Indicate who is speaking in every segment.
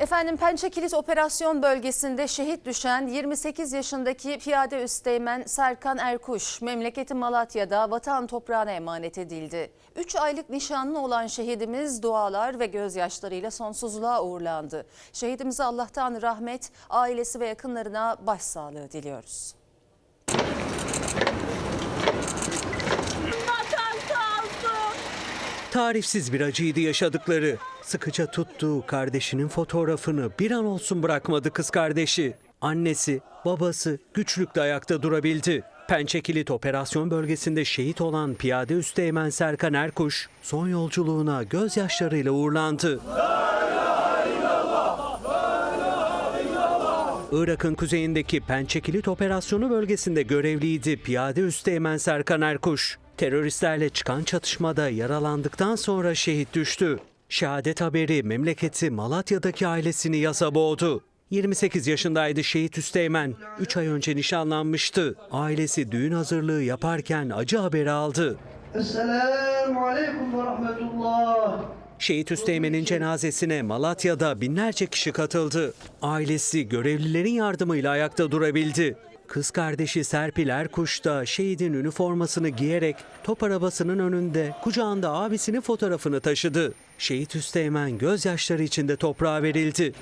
Speaker 1: Efendim Pençekilit operasyon bölgesinde şehit düşen 28 yaşındaki piyade üsteğmen Serkan Erkuş memleketi Malatya'da vatan toprağına emanet edildi. 3 aylık nişanlı olan şehidimiz dualar ve gözyaşlarıyla sonsuzluğa uğurlandı. Şehidimize Allah'tan rahmet, ailesi ve yakınlarına başsağlığı diliyoruz.
Speaker 2: Vatan sağ olsun.
Speaker 3: Tarifsiz bir acıydı yaşadıkları. Sıkıca tuttuğu kardeşinin fotoğrafını bir an olsun bırakmadı kız kardeşi. Annesi, babası güçlükle ayakta durabildi. Pençekilit operasyon bölgesinde şehit olan piyade üsteğmen Serkan Erkuş son yolculuğuna gözyaşlarıyla uğurlandı. Irak'ın kuzeyindeki Pençekilit operasyonu bölgesinde görevliydi piyade üsteğmen Serkan Erkuş. Teröristlerle çıkan çatışmada yaralandıktan sonra şehit düştü. Şehadet haberi memleketi Malatya'daki ailesini yasa boğdu. 28 yaşındaydı şehit üsteğmen. 3 ay önce nişanlanmıştı. Ailesi düğün hazırlığı yaparken acı haberi aldı.
Speaker 4: Esselamu Aleyküm ve Rahmetullah.
Speaker 3: Şehit Üsteğmen'in cenazesine Malatya'da binlerce kişi katıldı. Ailesi görevlilerin yardımıyla ayakta durabildi. Kız kardeşi Serpil Erkuş da şehidin üniformasını giyerek top arabasının önünde kucağında abisinin fotoğrafını taşıdı. Şehit Üsteğmen gözyaşları içinde toprağa verildi.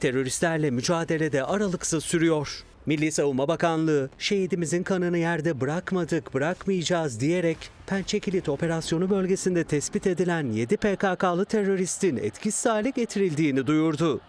Speaker 3: Teröristlerle mücadelede aralıksız sürüyor. Milli Savunma Bakanlığı şehidimizin kanını yerde bırakmadık, bırakmayacağız diyerek Pençekilit operasyonu bölgesinde tespit edilen 7 PKK'lı teröristin etkisiz hale getirildiğini duyurdu.